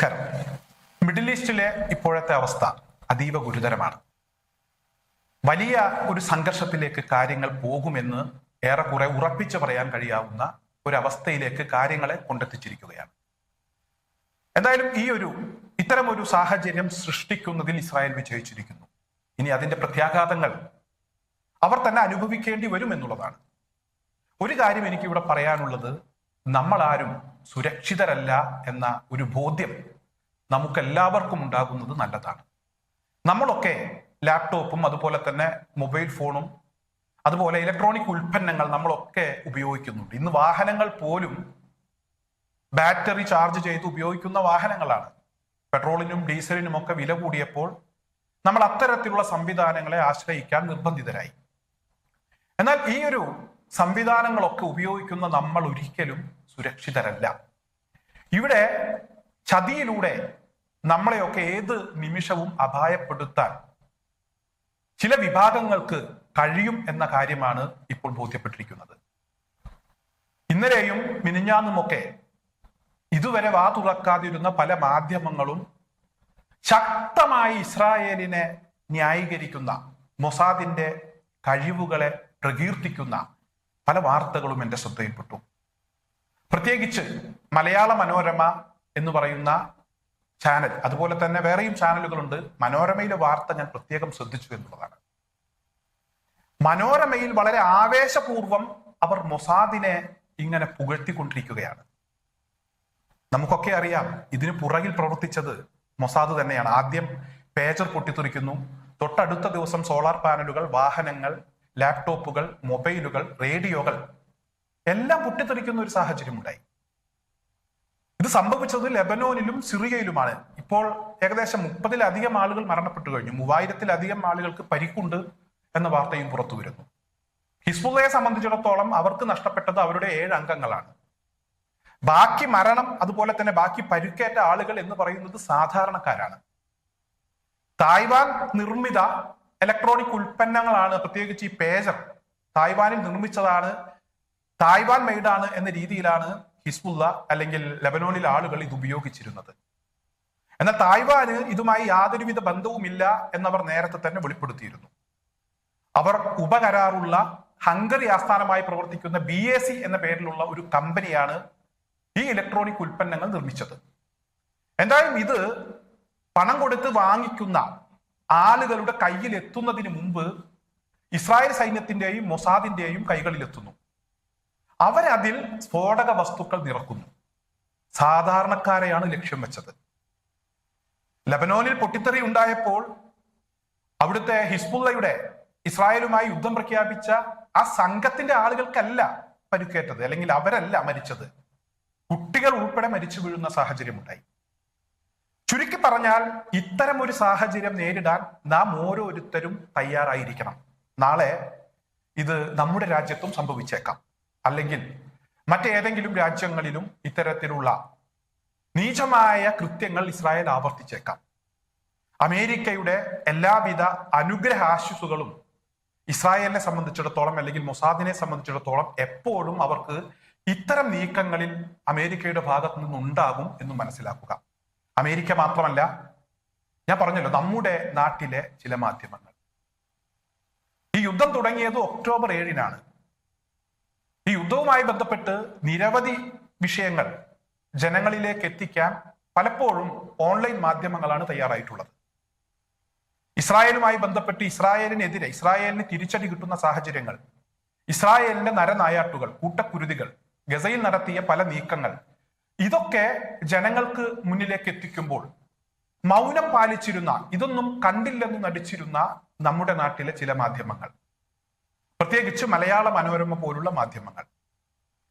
നമസ്കാരം. മിഡിൽ ഈസ്റ്റിലെ ഇപ്പോഴത്തെ അവസ്ഥ അതീവ ഗുരുതരമാണ്. വലിയ ഒരു സംഘർഷത്തിലേക്ക് കാര്യങ്ങൾ പോകുമെന്ന് ഏറെക്കുറെ ഉറപ്പിച്ചു പറയാൻ കഴിയാവുന്ന ഒരവസ്ഥയിലേക്ക് കാര്യങ്ങളെ കൊണ്ടെത്തിച്ചിരിക്കുകയാണ്. എന്തായാലും ഈ ഒരു ഇത്തരം ഒരു സാഹചര്യം സൃഷ്ടിക്കുന്നതിൽ ഇസ്രായേൽ വിജയിച്ചിരിക്കുന്നു. ഇനി അതിന്റെ പ്രത്യാഘാതങ്ങൾ അവർ തന്നെ അനുഭവിക്കേണ്ടി വരും എന്നുള്ളതാണ് ഒരു കാര്യം എനിക്കിവിടെ പറയാനുള്ളത് നമ്മളാരും സുരക്ഷിതരല്ല എന്ന ഒരു ബോധ്യം നമുക്കെല്ലാവർക്കും ഉണ്ടാകുന്നത് നല്ലതാണ്. നമ്മളൊക്കെ ലാപ്ടോപ്പും അതുപോലെ തന്നെ മൊബൈൽ ഫോണും അതുപോലെ ഇലക്ട്രോണിക് ഉൽപ്പന്നങ്ങൾ നമ്മളൊക്കെ ഉപയോഗിക്കുന്നുണ്ട്. ഇന്ന് വാഹനങ്ങൾ പോലും ബാറ്ററി ചാർജ് ചെയ്ത് ഉപയോഗിക്കുന്ന വാഹനങ്ങളാണ്. പെട്രോളിനും ഡീസലിനും ഒക്കെ വില കൂടിയപ്പോൾ നമ്മൾ അത്തരത്തിലുള്ള സംവിധാനങ്ങളെ ആശ്രയിക്കാൻ നിർബന്ധിതരായി. എന്നാൽ ഈ ഒരു സംവിധാനങ്ങളൊക്കെ ഉപയോഗിക്കുന്ന നമ്മൾ ഒരിക്കലും സുരക്ഷിതരല്ല. ഇവിടെ ചതിയിലൂടെ നമ്മളെയൊക്കെ ഏത് നിമിഷവും അപായപ്പെടുത്താൻ ചില വിഭാഗങ്ങൾക്ക് കഴിയും എന്ന കാര്യമാണ് ഇപ്പോൾ ബോധ്യപ്പെട്ടിരിക്കുന്നത്. ഇന്നലെയും മിനിഞ്ഞാന്നുമൊക്കെ ഇതുവരെ വാ തുറക്കാതിരുന്ന പല മാധ്യമങ്ങളും ശക്തമായി ഇസ്രായേലിനെ ന്യായീകരിക്കുന്ന മൊസാദിന്റെ കഴിവുകളെ പ്രകീർത്തിക്കുന്ന പല വാർത്തകളും എന്റെ ശ്രദ്ധയിൽപ്പെട്ടു. പ്രത്യേകിച്ച് മലയാള മനോരമ എന്ന് പറയുന്ന ചാനൽ അതുപോലെ തന്നെ വേറെയും ചാനലുകളുണ്ട്. മനോരമയിലെ വാർത്ത ഞാൻ പ്രത്യേകം ശ്രദ്ധിച്ചു എന്നുള്ളതാണ്. മനോരമയിൽ വളരെ ആവേശപൂർവം അവർ മൊസാദിനെ ഇങ്ങനെ പുകഴ്ത്തിക്കൊണ്ടിരിക്കുകയാണ്. നമുക്കൊക്കെ അറിയാം ഇതിന് പുറകിൽ പ്രവർത്തിച്ചത് മൊസാദ് തന്നെയാണ്. ആദ്യം പേജർ പൊട്ടിത്തെറിക്കുന്നു. തൊട്ടടുത്ത ദിവസം സോളാർ പാനലുകൾ വാഹനങ്ങൾ ലാപ്ടോപ്പുകൾ മൊബൈലുകൾ റേഡിയോകൾ എല്ലാം പൊട്ടിത്തെറിക്കുന്ന ഒരു സാഹചര്യം ഉണ്ടായി. ഇത് സംഭവിച്ചത് ലെബനോനിലും സിറിയയിലുമാണ്. ഇപ്പോൾ ഏകദേശം മുപ്പതിലധികം ആളുകൾ മരണപ്പെട്ടു കഴിഞ്ഞു. മൂവായിരത്തിലധികം ആളുകൾക്ക് പരിക്കുണ്ട് എന്ന വാർത്തയും പുറത്തു വരുന്നു. ഹിസ്ബുള്ളയെ സംബന്ധിച്ചിടത്തോളം അവർക്ക് നഷ്ടപ്പെട്ടത് അവരുടെ ഏഴ് അംഗങ്ങളാണ്. ബാക്കി മരണം അതുപോലെ തന്നെ ബാക്കി പരുക്കേറ്റ ആളുകൾ എന്ന് പറയുന്നത് സാധാരണക്കാരാണ്. തായ്വാൻ നിർമ്മിത ഇലക്ട്രോണിക് ഉൽപ്പന്നങ്ങളാണ്. പ്രത്യേകിച്ച് ഈ പേജർ തായ്വാനിൽ നിർമ്മിച്ചതാണ് തായ്വാൻ മെയ്ഡാണ് എന്ന രീതിയിലാണ് ഹിസ്ബുള്ള അല്ലെങ്കിൽ ലെബനോണിലെ ആളുകൾ ഇത് ഉപയോഗിച്ചിരുന്നത്. എന്നാൽ തായ്വാന് ഇതുമായി യാതൊരുവിധ ബന്ധവുമില്ല എന്നവർ നേരത്തെ തന്നെ വെളിപ്പെടുത്തിയിരുന്നു. അവർ ഉപകരാറുള്ള ഹംഗറി ആസ്ഥാനമായി പ്രവർത്തിക്കുന്ന ബി എ സി എന്ന പേരിലുള്ള ഒരു കമ്പനിയാണ് ഈ ഇലക്ട്രോണിക് ഉൽപ്പന്നങ്ങൾ നിർമ്മിച്ചത്. എന്തായാലും ഇത് പണം കൊടുത്ത് വാങ്ങിക്കുന്ന ആളുകളുടെ കയ്യിൽ എത്തുന്നതിന് മുമ്പ് ഇസ്രായേൽ സൈന്യത്തിന്റെയും മൊസാദിന്റെയും കൈകളിൽ എത്തുന്നു അവരതിൽ സ്ഫോടക വസ്തുക്കൾ നിറക്കുന്നു. സാധാരണക്കാരെയാണ് ലക്ഷ്യം വെച്ചത്. ലബനോനിൽ പൊട്ടിത്തെറി ഉണ്ടായപ്പോൾ അവിടുത്തെ ഹിസ്ബുള്ളയുടെ ഇസ്രായേലുമായി യുദ്ധം പ്രഖ്യാപിച്ച ആ സംഘത്തിന്റെ ആളുകൾക്കല്ല പരുക്കേറ്റത് അല്ലെങ്കിൽ അവരല്ല മരിച്ചത്. കുട്ടികൾ ഉൾപ്പെടെ മരിച്ചു വീഴുന്ന സാഹചര്യമുണ്ടായി. ചുരുക്കി പറഞ്ഞാൽ ഇത്തരം ഒരു സാഹചര്യം നേരിടാൻ നാം ഓരോരുത്തരും തയ്യാറായിരിക്കണം. നാളെ ഇത് നമ്മുടെ രാജ്യത്തും സംഭവിച്ചേക്കാം. അല്ലെങ്കിൽ മറ്റേതെങ്കിലും രാജ്യങ്ങളിലും ഇത്തരത്തിലുള്ള നീചമായ കൃത്യങ്ങൾ ഇസ്രായേൽ ആവർത്തിച്ചേക്കാം. അമേരിക്കയുടെ എല്ലാവിധ അനുഗ്രഹ ആശുസുകളും ഇസ്രായേലിനെ സംബന്ധിച്ചിടത്തോളം അല്ലെങ്കിൽ മൊസാദിനെ സംബന്ധിച്ചിടത്തോളം എപ്പോഴും അവർക്ക് ഇത്തരം നീക്കങ്ങളിൽ അമേരിക്കയുടെ ഭാഗത്ത് നിന്നുണ്ടാകും എന്ന് മനസ്സിലാക്കുക. അമേരിക്ക മാത്രമല്ല ഞാൻ പറഞ്ഞല്ലോ നമ്മുടെ നാട്ടിലെ ചില മാധ്യമങ്ങൾ. ഈ യുദ്ധം തുടങ്ങിയത് ഒക്ടോബർ ഏഴിനാണ്. ഈ യുദ്ധവുമായി ബന്ധപ്പെട്ട് നിരവധി വിഷയങ്ങൾ ജനങ്ങളിലേക്ക് എത്തിക്കാൻ പലപ്പോഴും ഓൺലൈൻ മാധ്യമങ്ങളാണ് തയ്യാറായിട്ടുള്ളത്. ഇസ്രായേലുമായി ബന്ധപ്പെട്ട് ഇസ്രായേലിനെതിരെ ഇസ്രായേലിന് തിരിച്ചടി കിട്ടുന്ന സാഹചര്യങ്ങൾ ഇസ്രായേലിന്റെ നരനായാട്ടുകൾ കൂട്ടക്കുരുതികൾ ഗസയിൽ നടത്തിയ പല നീക്കങ്ങൾ ഇതൊക്കെ ജനങ്ങൾക്ക് മുന്നിലേക്ക് എത്തിക്കുമ്പോൾ മൗനം പാലിച്ചിരുന്ന ഇതൊന്നും കണ്ടില്ലെന്ന് നടിച്ചിരുന്ന നമ്മുടെ നാട്ടിലെ ചില മാധ്യമങ്ങൾ. പ്രത്യേകിച്ച് മലയാള മനോരമ പോലുള്ള മാധ്യമങ്ങൾ.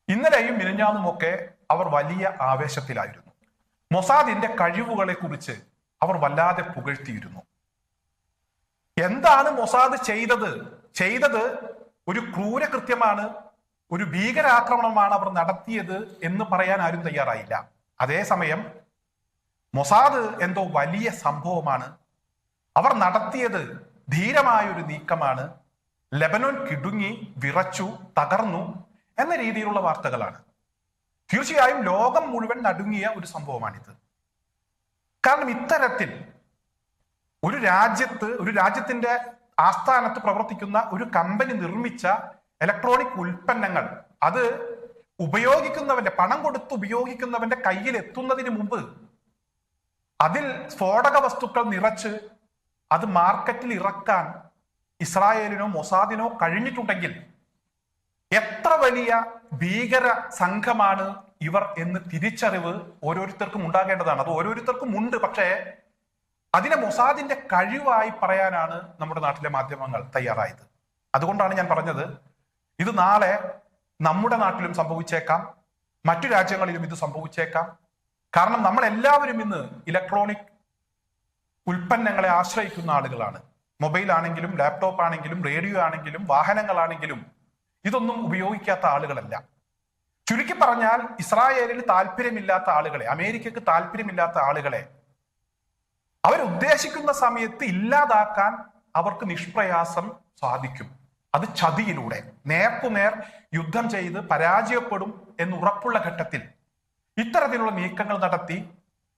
ഇന്നലെയും മിനിഞ്ഞാന്നുമൊക്കെ അവർ വലിയ ആവേശത്തിലായിരുന്നു. മൊസാദിന്റെ കഴിവുകളെ കുറിച്ച് അവർ വല്ലാതെ പുകഴ്ത്തിയിരുന്നു. എന്താണ് മൊസാദ് ചെയ്തത്? ചെയ്തത് ഒരു ക്രൂരകൃത്യമാണ് ഒരു ഭീകരാക്രമണമാണ് അവർ നടത്തിയത് എന്ന് പറയാൻ ആരും തയ്യാറായില്ല. അതേസമയം മൊസാദ് എന്തോ വലിയ സംഭവമാണ്. അവർ നടത്തിയത് ധീരമായ ഒരു നീക്കമാണ്. ലെബനോൻ കിടുങ്ങി വിറച്ചു തകർന്നു എന്ന രീതിയിലുള്ള വാർത്തകളാണ്. തീർച്ചയായും ലോകം മുഴുവൻ നടുങ്ങിയ ഒരു സംഭവമാണിത്. കാരണം ഇത്തരത്തിൽ ഒരു രാജ്യത്ത് ഒരു രാജ്യത്തിന്റെ ആസ്ഥാനത്ത് പ്രവർത്തിക്കുന്ന ഒരു കമ്പനി നിർമ്മിച്ച ഇലക്ട്രോണിക് ഉൽപ്പന്നങ്ങൾ അത് ഉപയോഗിക്കുന്നവന്റെ പണം കൊടുത്ത് ഉപയോഗിക്കുന്നവന്റെ കയ്യിൽ എത്തുന്നതിന് മുമ്പ് അതിൽ സ്ഫോടക വസ്തുക്കൾ നിറച്ച് അത് മാർക്കറ്റിൽ ഇറക്കാൻ ഇസ്രായേലിനോ മൊസാദിനോ കഴിഞ്ഞിട്ടുണ്ടെങ്കിൽ എത്ര വലിയ ഭീകര സംഘമാണ് ഇവർ എന്ന് തിരിച്ചറിവ് ഓരോരുത്തർക്കും ഉണ്ടാകേണ്ടതാണ്. അത് ഓരോരുത്തർക്കും ഉണ്ട്. പക്ഷേ അതിനെ മൊസാദിന്റെ കഴിവായി പറയാനാണ് നമ്മുടെ നാട്ടിലെ മാധ്യമങ്ങൾ തയ്യാറായത്. അതുകൊണ്ടാണ് ഞാൻ പറഞ്ഞത് ഇത് നാളെ നമ്മുടെ നാട്ടിലും സംഭവിച്ചേക്കാം. മറ്റു രാജ്യങ്ങളിലും ഇത് സംഭവിച്ചേക്കാം. കാരണം നമ്മൾ എല്ലാവരും ഇന്ന് ഇലക്ട്രോണിക് ഉൽപ്പന്നങ്ങളെ ആശ്രയിക്കുന്ന ആളുകളാണ്. മൊബൈൽ ആണെങ്കിലും ലാപ്ടോപ്പ് ആണെങ്കിലും റേഡിയോ ആണെങ്കിലും വാഹനങ്ങളാണെങ്കിലും ഇതൊന്നും ഉപയോഗിക്കാത്ത ആളുകളല്ല. ചുരുക്കി പറഞ്ഞാൽ ഇസ്രായേലിന് താല്പര്യമില്ലാത്ത ആളുകളെ അമേരിക്കക്ക് താല്പര്യമില്ലാത്ത ആളുകളെ അവരുദ്ദേശിക്കുന്ന സമയത്ത് ഇല്ലാതാക്കാൻ അവർക്ക് നിഷ്പ്രയാസം സാധിക്കും. അത് ചതിയിലൂടെ. നേർക്കുനേർ യുദ്ധം ചെയ്ത് പരാജയപ്പെടും എന്ന് ഉറപ്പുള്ള ഘട്ടത്തിൽ ഇത്തരത്തിലുള്ള നീക്കങ്ങൾ നടത്തി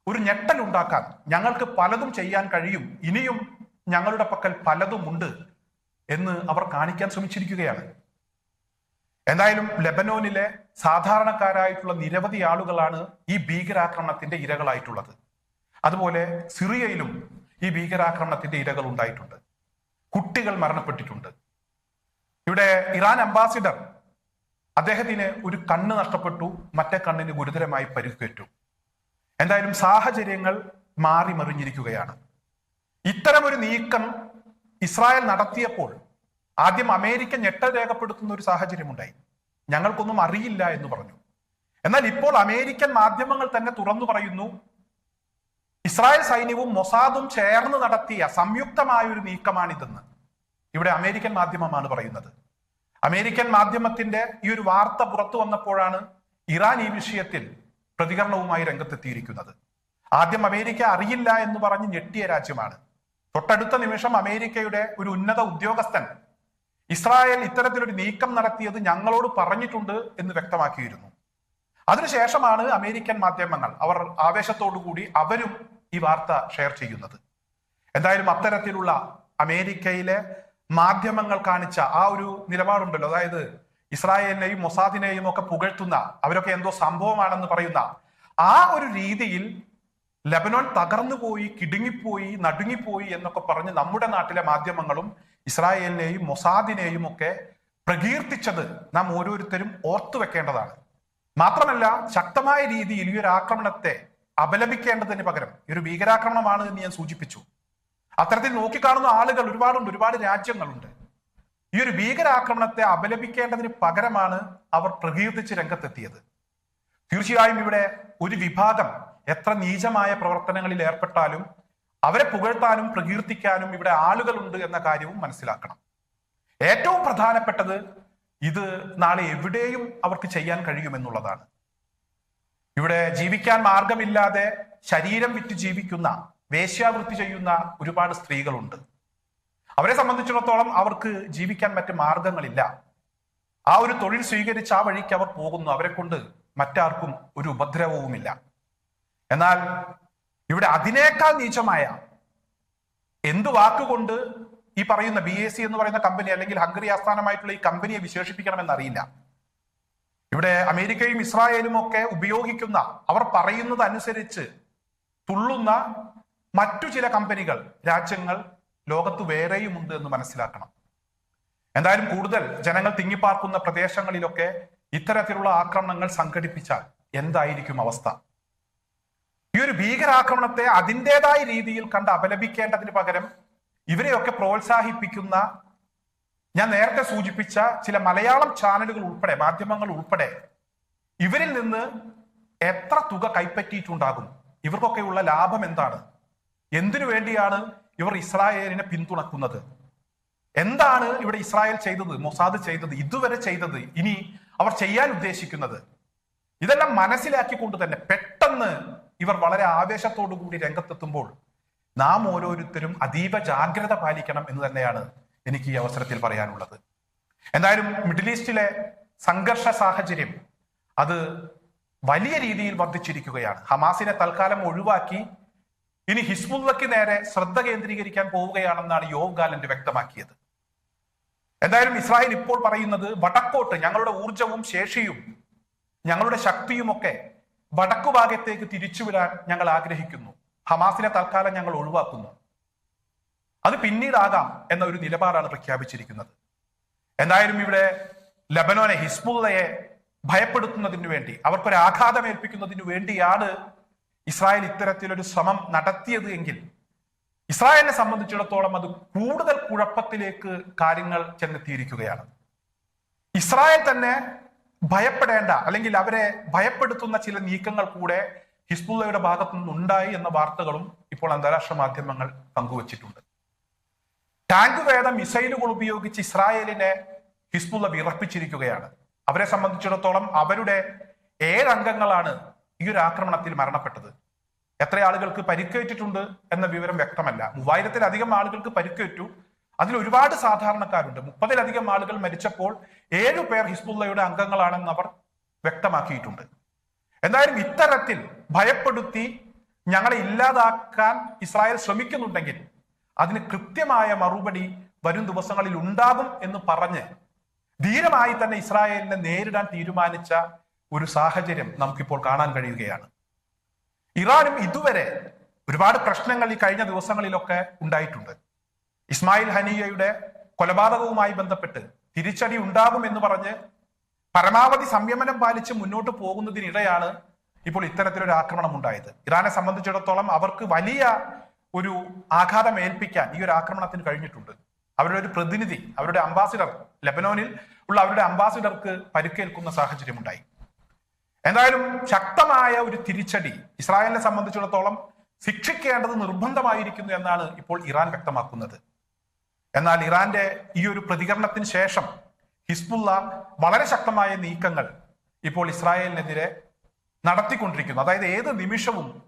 ഒരു ഞെട്ടൽ ഉണ്ടാക്കാൻ ഞങ്ങൾക്ക് പലതും ചെയ്യാൻ കഴിയും. ഇനിയും ഞങ്ങളുടെ പക്കൽ പലതുമുണ്ട് എന്ന് അവർ കാണിക്കാൻ ശ്രമിച്ചിരിക്കുകയാണ്. എന്തായാലും ലെബനോനിലെ സാധാരണക്കാരായിട്ടുള്ള നിരവധി ആളുകളാണ് ഈ ഭീകരാക്രമണത്തിന്റെ ഇരകളായിട്ടുള്ളത്. അതുപോലെ സിറിയയിലും ഈ ഭീകരാക്രമണത്തിന്റെ ഇരകൾ ഉണ്ടായിട്ടുണ്ട്. കുട്ടികൾ മരണപ്പെട്ടിട്ടുണ്ട്. ഇവിടെ ഇറാൻ അംബാസിഡർ അദ്ദേഹത്തിന് ഒരു കണ്ണ് നഷ്ടപ്പെട്ടു മറ്റേ കണ്ണിന് ഗുരുതരമായി പരിക്കേറ്റു. എന്തായാലും സാഹചര്യങ്ങൾ മാറി മറിഞ്ഞിരിക്കുകയാണ് ഇത്തരം ഒരു നീക്കം ഇസ്രായേൽ നടത്തിയപ്പോൾ ആദ്യം അമേരിക്ക ഞെട്ടൽ രേഖപ്പെടുത്തുന്ന ഒരു സാഹചര്യമുണ്ടായി. ഞങ്ങൾക്കൊന്നും അറിയില്ല എന്ന് പറഞ്ഞു. എന്നാൽ ഇപ്പോൾ അമേരിക്കൻ മാധ്യമങ്ങൾ തന്നെ തുറന്നു പറയുന്നു ഇസ്രായേൽ സൈന്യവും മൊസാദും ചേർന്ന് നടത്തിയ സംയുക്തമായ ഒരു നീക്കമാണിതെന്ന് ഇവിടെ അമേരിക്കൻ മാധ്യമമാണ് പറയുന്നത്. അമേരിക്കൻ മാധ്യമത്തിന്റെ ഈ ഒരു വാർത്ത പുറത്തു വന്നപ്പോഴാണ് ഇറാൻ ഈ വിഷയത്തിൽ പ്രതികരണവുമായി രംഗത്തെത്തിയിരിക്കുന്നത്. ആദ്യം അമേരിക്ക അറിയില്ല എന്ന് പറഞ്ഞ് ഞെട്ടിയ രാജ്യമാണ്. തൊട്ടടുത്ത നിമിഷം അമേരിക്കയുടെ ഒരു ഉന്നത ഉദ്യോഗസ്ഥൻ ഇസ്രായേൽ ഇത്തരത്തിലൊരു നീക്കം നടത്തിയത് ഞങ്ങളോട് പറഞ്ഞിട്ടുണ്ട് എന്ന് വ്യക്തമാക്കിയിരുന്നു. അതിനുശേഷമാണ് അമേരിക്കൻ മാധ്യമങ്ങൾ അവർ ആവേശത്തോടുകൂടി അവരും ഈ വാർത്ത ഷെയർ ചെയ്യുന്നത്. എന്തായാലും അത്തരത്തിലുള്ള അമേരിക്കയിലെ മാധ്യമങ്ങൾ കാണിച്ച ആ ഒരു നിലപാടുണ്ടല്ലോ. അതായത് ഇസ്രായേലിനെയും മൊസാദിനെയും ഒക്കെ പുകഴ്ത്തുന്ന അവരൊക്കെ എന്തോ സംഭവമാണെന്ന് പറയുന്ന ആ ഒരു രീതിയിൽ ലബനോൻ തകർന്നുപോയി കിടുങ്ങിപ്പോയി നടുങ്ങിപ്പോയി എന്നൊക്കെ പറഞ്ഞ് നമ്മുടെ നാട്ടിലെ മാധ്യമങ്ങളും ഇസ്രായേലിനെയും മൊസാദിനെയും ഒക്കെ പ്രകീർത്തിച്ചത് നാം ഓരോരുത്തരും ഓർത്തു വെക്കേണ്ടതാണ്. മാത്രമല്ല ശക്തമായ രീതിയിൽ ഈ ഒരു ആക്രമണത്തെ അപലപിക്കേണ്ടതിന് പകരം ഈ ഒരു ഭീകരാക്രമണമാണ് എന്ന് ഞാൻ സൂചിപ്പിച്ചു. അത്തരത്തിൽ നോക്കിക്കാണുന്ന ആളുകൾ ഒരുപാടുണ്ട് ഒരുപാട് രാജ്യങ്ങളുണ്ട്. ഈ ഒരു ഭീകരാക്രമണത്തെ അപലപിക്കേണ്ടതിന് പകരമാണ് അവർ പ്രകീർത്തിച്ച് രംഗത്തെത്തിയത്. തീർച്ചയായും ഇവിടെ ഒരു വിഭാഗം എത്ര നീചമായ പ്രവർത്തനങ്ങളിൽ ഏർപ്പെട്ടാലും അവരെ പുകഴ്ത്താനും പ്രകീർത്തിക്കാനും ഇവിടെ ആളുകളുണ്ട് എന്ന കാര്യവും മനസ്സിലാക്കണം. ഏറ്റവും പ്രധാനപ്പെട്ടത് ഇത് നാളെ എവിടെയും അവർക്ക് ചെയ്യാൻ കഴിയുമെന്നുള്ളതാണ് ഇവിടെ ജീവിക്കാൻ മാർഗമില്ലാതെ ശരീരം വിറ്റ് ജീവിക്കുന്ന വേശ്യാവൃത്തി ചെയ്യുന്ന ഒരുപാട് സ്ത്രീകളുണ്ട്. അവരെ സംബന്ധിച്ചിടത്തോളം അവർക്ക് ജീവിക്കാൻ മറ്റ് മാർഗങ്ങളില്ല. ആ ഒരു തൊഴിൽ സ്വീകരിച്ച് ആ വഴിക്ക് അവർ പോകുന്നു. അവരെ കൊണ്ട് മറ്റാർക്കും ഒരു ഉപദ്രവവുമില്ല. എന്നാൽ ഇവിടെ അതിനേക്കാൾ നീചമായ എന്ത് വാക്കുകൊണ്ട് ഈ പറയുന്ന ബി എ സി എന്ന് പറയുന്ന കമ്പനി അല്ലെങ്കിൽ ഹംഗറി ആസ്ഥാനമായിട്ടുള്ള ഈ കമ്പനിയെ വിശേഷിപ്പിക്കണമെന്ന് അറിയില്ല ഇവിടെ അമേരിക്കയും ഇസ്രായേലും ഒക്കെ ഉപയോഗിക്കുന്ന അവർ പറയുന്നത് അനുസരിച്ച് തുള്ളുന്ന മറ്റു ചില കമ്പനികൾ രാജ്യങ്ങൾ ലോകത്ത് വേറെയുമുണ്ട് എന്ന് മനസ്സിലാക്കണം. എന്തായാലും കൂടുതൽ ജനങ്ങൾ തിങ്ങിപ്പാർക്കുന്ന പ്രദേശങ്ങളിലൊക്കെ ഇത്തരത്തിലുള്ള ആക്രമണങ്ങൾ സംഘടിപ്പിച്ചാൽ എന്തായിരിക്കും അവസ്ഥ? ഈ ഒരു ഭീകരാക്രമണത്തെ അതിന്റെതായ രീതിയിൽ കണ്ട് അപലപിക്കേണ്ടതിന് പകരം ഇവരെയൊക്കെ പ്രോത്സാഹിപ്പിക്കുന്ന ഞാൻ നേരത്തെ സൂചിപ്പിച്ച ചില മലയാളം ചാനലുകൾ ഉൾപ്പെടെ മാധ്യമങ്ങൾ ഉൾപ്പെടെ ഇവരിൽ നിന്ന് എത്ര തുക കൈപ്പറ്റിയിട്ടുണ്ടാകും? ഇവർക്കൊക്കെയുള്ള ലാഭം എന്താണ്? എന്തിനു വേണ്ടിയാണ് ഇവർ ഇസ്രായേലിനെ പിന്തുണക്കുന്നത്? എന്താണ് ഇവിടെ ഇസ്രായേൽ ചെയ്തത് മൊസാദ് ചെയ്തത് ഇതുവരെ ചെയ്തത് ഇനി അവർ ചെയ്യാൻ ഉദ്ദേശിക്കുന്നത്? ഇതെല്ലാം മനസ്സിലാക്കിക്കൊണ്ട് തന്നെ പെട്ടെന്ന് ഇവർ വളരെ ആവേശത്തോടു കൂടി രംഗത്തെത്തുമ്പോൾ നാം ഓരോരുത്തരും അതീവ ജാഗ്രത പാലിക്കണം എന്ന് തന്നെയാണ് എനിക്ക് ഈ അവസരത്തിൽ പറയാനുള്ളത്. എന്തായാലും മിഡിൽ ഈസ്റ്റിലെ സംഘർഷ സാഹചര്യം അത് വലിയ രീതിയിൽ വർദ്ധിച്ചിരിക്കുകയാണ്. ഹമാസിനെ തൽക്കാലം ഒഴിവാക്കി ഇനി ഹിസ്ബുള്ളക്ക് നേരെ ശ്രദ്ധ കേന്ദ്രീകരിക്കാൻ പോവുകയാണെന്നാണ് യോവ് ഗാലന്റ് വ്യക്തമാക്കിയത്. എന്തായാലും ഇസ്രായേൽ ഇപ്പോൾ പറയുന്നത് വടക്കോട്ട് ഞങ്ങളുടെ ഊർജവും ശേഷിയും ഞങ്ങളുടെ ശക്തിയുമൊക്കെ വടക്കു ഭാഗത്തേക്ക് തിരിച്ചുവിടാൻ ഞങ്ങൾ ആഗ്രഹിക്കുന്നു. ഹമാസിനെ തൽക്കാലം ഞങ്ങൾ ഒഴിവാക്കുന്നു. അത് പിന്നീടാകാം എന്ന ഒരു നിലപാടാണ് പ്രഖ്യാപിച്ചിരിക്കുന്നത്. എന്തായാലും ഇവിടെ ലബനോനെ ഹിസ്ബുള്ളയെ ഭയപ്പെടുത്തുന്നതിനു വേണ്ടി അവർക്കൊരു ആഘാതം ഏൽപ്പിക്കുന്നതിന് വേണ്ടിയാണ് ഇസ്രായേൽ ഇത്തരത്തിലൊരു ശ്രമം നടത്തിയത് എങ്കിൽ ഇസ്രായേലിനെ സംബന്ധിച്ചിടത്തോളം അത് കൂടുതൽ കുഴപ്പത്തിലേക്ക് കാര്യങ്ങൾ ചെന്നെത്തിയിരിക്കുകയാണ്. ഇസ്രായേൽ തന്നെ ഭയപ്പെടേണ്ട അല്ലെങ്കിൽ അവരെ ഭയപ്പെടുത്തുന്ന ചില നീക്കങ്ങൾ കൂടെ ഹിസ്ബുള്ളയുടെ ഭാഗത്തു നിന്നുണ്ടായി എന്ന വാർത്തകളും ഇപ്പോൾ അന്താരാഷ്ട്ര മാധ്യമങ്ങൾ പങ്കുവച്ചിട്ടുണ്ട്. ടാങ്ക് വേദ മിസൈലുകൾ ഉപയോഗിച്ച് ഇസ്രായേലിനെ ഹിസ്ബുള്ള വിറപ്പിച്ചിരിക്കുകയാണ്. അവരെ സംബന്ധിച്ചിടത്തോളം അവരുടെ ഏഴംഗങ്ങളാണ് ഈ ഒരു ആക്രമണത്തിൽ മരണപ്പെട്ടത്. എത്ര ആളുകൾക്ക് പരിക്കേറ്റിട്ടുണ്ട് എന്ന വിവരം വ്യക്തമല്ല. മൂവായിരത്തിലധികം ആളുകൾക്ക് പരിക്കേറ്റു. അതിൽ ഒരുപാട് സാധാരണക്കാരുണ്ട്. മുപ്പതിലധികം ആളുകൾ മരിച്ചപ്പോൾ ഏഴു പേർ ഹിസ്ബുള്ളയുടെ അംഗങ്ങളാണെന്ന് അവർ വ്യക്തമാക്കിയിട്ടുണ്ട്. എന്തായാലും ഇത്തരത്തിൽ ഭയപ്പെടുത്തി ഞങ്ങളെ ഇല്ലാതാക്കാൻ ഇസ്രായേൽ ശ്രമിക്കുന്നുണ്ടെങ്കിൽ അതിന് കൃത്യമായ മറുപടി വരും ദിവസങ്ങളിൽ ഉണ്ടാകും എന്ന് പറഞ്ഞ് ധീരമായി തന്നെ ഇസ്രായേലിനെ നേരിടാൻ തീരുമാനിച്ച ഒരു സാഹചര്യം നമുക്കിപ്പോൾ കാണാൻ കഴിയുകയാണ്. ഇറാനും ഇതുവരെ ഒരുപാട് പ്രശ്നങ്ങൾ ഈ കഴിഞ്ഞ ദിവസങ്ങളിലൊക്കെ ഉണ്ടായിട്ടുണ്ട്. ഇസ്മായിൽ ഹനിയയുടെ കൊലപാതകവുമായി ബന്ധപ്പെട്ട് തിരിച്ചടി ഉണ്ടാകും എന്ന് പറഞ്ഞ് പരമാവധി സംയമനം പാലിച്ച് മുന്നോട്ട് പോകുന്നതിനിടെയാണ് ഇപ്പോൾ ഇത്തരത്തിലൊരു ആക്രമണം ഉണ്ടായത് ഇറാനെ സംബന്ധിച്ചിടത്തോളം അവർക്ക് വലിയ ഒരു ആഘാതം ഏൽപ്പിക്കാൻ ഈ ഒരു ആക്രമണത്തിന് കഴിഞ്ഞിട്ടുണ്ട്. അവരുടെ ഒരു പ്രതിനിധി അവരുടെ അംബാസിഡർ ലെബനോനിൽ ഉള്ള അവരുടെ അംബാസിഡർക്ക് പരുക്കേൽക്കുന്ന സാഹചര്യം ഉണ്ടായി എന്തായാലും ശക്തമായ ഒരു തിരിച്ചടി ഇസ്രായേലിനെ സംബന്ധിച്ചിടത്തോളം ശിക്ഷിക്കേണ്ടത് നിർബന്ധമായിരിക്കുന്നു എന്നാണ് ഇപ്പോൾ ഇറാൻ വ്യക്തമാക്കുന്നത്. എന്നാൽ ഇറാന്റെ ഈ ഒരു പ്രതികരണത്തിന് ശേഷം ഹിസ്ബുള്ള വളരെ ശക്തമായ നീക്കങ്ങൾ ഇപ്പോൾ ഇസ്രായേലിനെതിരെ നടത്തിക്കൊണ്ടിരിക്കുന്നു. അതായത് ഏത് നിമിഷവും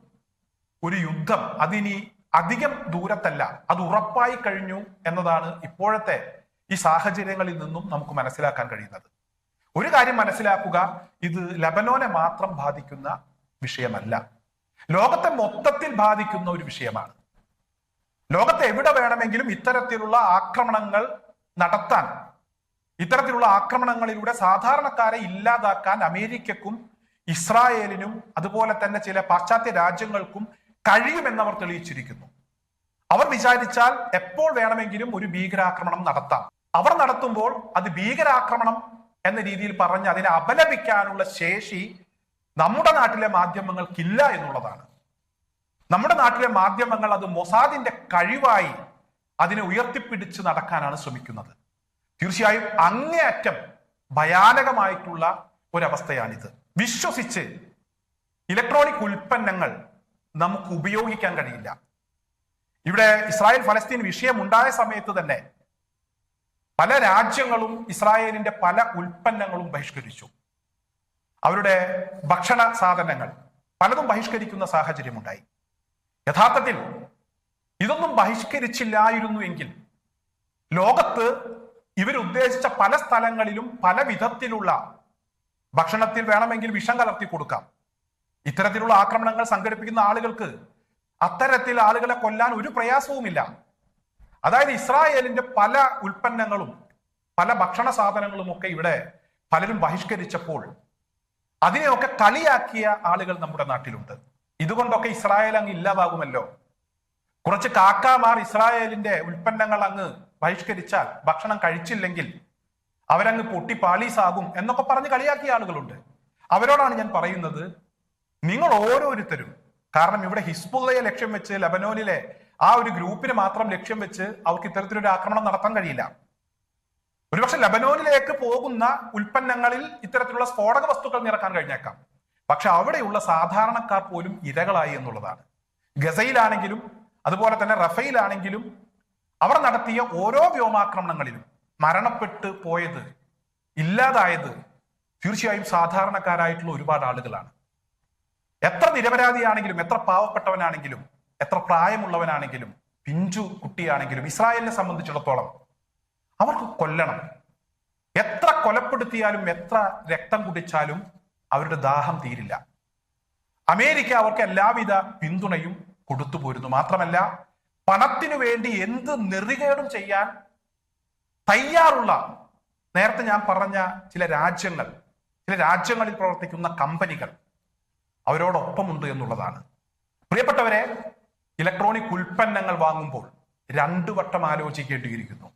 ഒരു യുദ്ധം അതിനി അധികം ദൂരത്തല്ല അത് ഉറപ്പായി കഴിഞ്ഞു എന്നതാണ് ഇപ്പോഴത്തെ ഈ സാഹചര്യങ്ങളിൽ നിന്നും നമുക്ക് മനസ്സിലാക്കാൻ കഴിയുന്നത്. ഒരു കാര്യം മനസ്സിലാക്കുക ഇത് ലബനോനെ മാത്രം ബാധിക്കുന്ന വിഷയമല്ല. ലോകത്തെ മൊത്തത്തിൽ ബാധിക്കുന്ന ഒരു വിഷയമാണ്. ലോകത്തെ എവിടെ വേണമെങ്കിലും ഇത്തരത്തിലുള്ള ആക്രമണങ്ങൾ നടത്താൻ ഇത്തരത്തിലുള്ള ആക്രമണങ്ങളിലൂടെ സാധാരണക്കാരെ ഇല്ലാതാക്കാൻ അമേരിക്കക്കും ഇസ്രായേലിനും അതുപോലെ തന്നെ ചില പാശ്ചാത്യ രാജ്യങ്ങൾക്കും കഴിയുമെന്നവർ തെളിയിച്ചിരിക്കുന്നു. അവർ വിചാരിച്ചാൽ എപ്പോൾ വേണമെങ്കിലും ഒരു ഭീകരാക്രമണം നടത്താം. അവർ നടത്തുമ്പോൾ അത് ഭീകരാക്രമണം എന്ന രീതിയിൽ പറഞ്ഞ് അതിനെ അപലപിക്കാനുള്ള ശേഷി നമ്മുടെ നാട്ടിലെ മാധ്യമങ്ങൾക്കില്ല എന്നുള്ളതാണ്. നമ്മുടെ നാട്ടിലെ മാധ്യമങ്ങൾ അത് മൊസാദിന്റെ കഴിവായി അതിനെ ഉയർത്തിപ്പിടിച്ച് നടക്കാനാണ് ശ്രമിക്കുന്നത്. തീർച്ചയായും അങ്ങേയറ്റം ഭയാനകമായിട്ടുള്ള ഒരവസ്ഥയാണിത്. വിശ്വസിച്ച് ഇലക്ട്രോണിക് ഉൽപ്പന്നങ്ങൾ നമുക്ക് ഉപയോഗിക്കാൻ കഴിയില്ല. ഇവിടെ ഇസ്രായേൽ ഫലസ്തീൻ വിഷയം ഉണ്ടായ സമയത്ത് തന്നെ പല രാജ്യങ്ങളും ഇസ്രായേലിന്റെ പല ഉൽപ്പന്നങ്ങളും ബഹിഷ്കരിച്ചു. അവരുടെ ഭക്ഷണ സാധനങ്ങൾ പലതും ബഹിഷ്കരിക്കുന്ന സാഹചര്യമുണ്ടായി. യഥാർത്ഥത്തിൽ ഇതൊന്നും ബഹിഷ്കരിച്ചില്ലായിരുന്നു എങ്കിൽ ലോകത്ത് ഇവരുദ്ദേശിച്ച പല സ്ഥലങ്ങളിലും പല വിധത്തിലുള്ള ഭക്ഷണത്തിൽ വേണമെങ്കിൽ വിഷം കലർത്തി കൊടുക്കാം. ഇത്തരത്തിലുള്ള ആക്രമണങ്ങൾ സംഘടിപ്പിക്കുന്ന ആളുകൾക്ക് അത്തരത്തിൽ ആളുകളെ കൊല്ലാൻ ഒരു പ്രയാസവുമില്ല. അതായത് ഇസ്രായേലിന്റെ പല ഉൽപ്പന്നങ്ങളും പല ഭക്ഷണ സാധനങ്ങളും ഒക്കെ ഇവിടെ പലരും ബഹിഷ്കരിച്ചപ്പോൾ അതിനെയൊക്കെ കളിയാക്കിയ ആളുകൾ നമ്മുടെ നാട്ടിലുണ്ട്. ഇതുകൊണ്ടൊക്കെ ഇസ്രായേൽ അങ്ങ് ഇല്ലാതാകുമല്ലോ. കുറച്ച് കാക്കാമാർ ഇസ്രായേലിന്റെ ഉൽപ്പന്നങ്ങൾ അങ്ങ് ബഹിഷ്കരിച്ചാൽ ഭക്ഷണം കഴിച്ചില്ലെങ്കിൽ അവരങ്ങ് പൊട്ടി പാളീസാകും എന്നൊക്കെ പറഞ്ഞ് കളിയാക്കിയ ആളുകളുണ്ട്. അവരോടാണ് ഞാൻ പറയുന്നത് നിങ്ങൾ ഓരോരുത്തരും കാരണം ഇവിടെ ഹിസ്ബുള്ളയെ ലക്ഷ്യം വെച്ച് ലബനോനിലെ ആ ഒരു ഗ്രൂപ്പിന് മാത്രം ലക്ഷ്യം വെച്ച് അവർക്ക് ഇത്തരത്തിലൊരു ആക്രമണം നടത്താൻ കഴിയില്ല. ഒരുപക്ഷെ ലബനോനിലേക്ക് പോകുന്ന ഉൽപ്പന്നങ്ങളിൽ ഇത്തരത്തിലുള്ള സ്ഫോടക വസ്തുക്കൾ നിറക്കാൻ കഴിഞ്ഞേക്കാം. പക്ഷെ അവിടെയുള്ള സാധാരണക്കാർ പോലും ഇരകളായി എന്നുള്ളതാണ്. ഗസയിലാണെങ്കിലും അതുപോലെ തന്നെ റഫയിലാണെങ്കിലും അവർ നടത്തിയ ഓരോ വ്യോമാക്രമണങ്ങളിലും മരണപ്പെട്ട് പോയത് ഇല്ലാതായത് തീർച്ചയായും സാധാരണക്കാരായിട്ടുള്ള ഒരുപാട് ആളുകളാണ്. എത്ര നിരപരാധിയാണെങ്കിലും എത്ര പാവപ്പെട്ടവനാണെങ്കിലും എത്ര പ്രായമുള്ളവനാണെങ്കിലും പിഞ്ചു കുട്ടിയാണെങ്കിലും ഇസ്രായേലിനെ സംബന്ധിച്ചിടത്തോളം അവർക്ക് കൊല്ലണം. എത്ര കൊലപ്പെടുത്തിയാലും എത്ര രക്തം കുടിച്ചാലും അവരുടെ ദാഹം തീരില്ല. അമേരിക്ക അവർക്ക് എല്ലാവിധ പിന്തുണയും കൊടുത്തു പോരുന്നു. മാത്രമല്ല പണത്തിനു വേണ്ടി എന്ത് നെറികേടും ചെയ്യാൻ തയ്യാറുള്ള നേരത്തെ ഞാൻ പറഞ്ഞ ചില രാജ്യങ്ങൾ ചില രാജ്യങ്ങളിൽ പ്രവർത്തിക്കുന്ന കമ്പനികൾ അവരോടൊപ്പമുണ്ട് എന്നുള്ളതാണ്. പ്രിയപ്പെട്ടവരെ ഇലക്ട്രോണിക് ഉൽപ്പന്നങ്ങൾ വാങ്ങുമ്പോൾ രണ്ടു വട്ടം ആലോചിക്കേണ്ടിയിരിക്കുന്നു.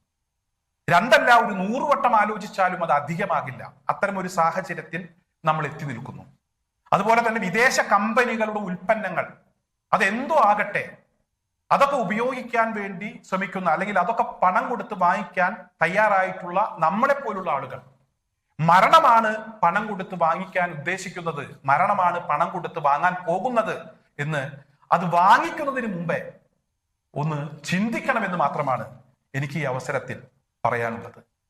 രണ്ടല്ല ഒരു നൂറ് വട്ടം ആലോചിച്ചാലും അത് അധികമാകില്ല. അത്തരം ഒരു സാഹചര്യത്തിൽ നമ്മൾ എത്തി നിൽക്കുന്നു. അതുപോലെ തന്നെ വിദേശ കമ്പനികളുടെ ഉൽപ്പന്നങ്ങൾ അതെന്തോ ആകട്ടെ അതൊക്കെ ഉപയോഗിക്കാൻ വേണ്ടി ശ്രമിക്കുന്ന അല്ലെങ്കിൽ അതൊക്കെ പണം കൊടുത്ത് വാങ്ങിക്കാൻ തയ്യാറായിട്ടുള്ള നമ്മളെ പോലുള്ള ആളുകൾ. മരണമാണ് പണം കൊടുത്ത് വാങ്ങിക്കാൻ ഉദ്ദേശിക്കുന്നത് മരണമാണ് പണം കൊടുത്ത് വാങ്ങാൻ പോകുന്നത് എന്ന് അത് വാങ്ങിക്കുന്നതിന് മുമ്പേ ഒന്ന് ചിന്തിക്കണമെന്ന് മാത്രമാണ് എനിക്ക് ഈ അവസരത്തിൽ പറയാനുള്ളത്.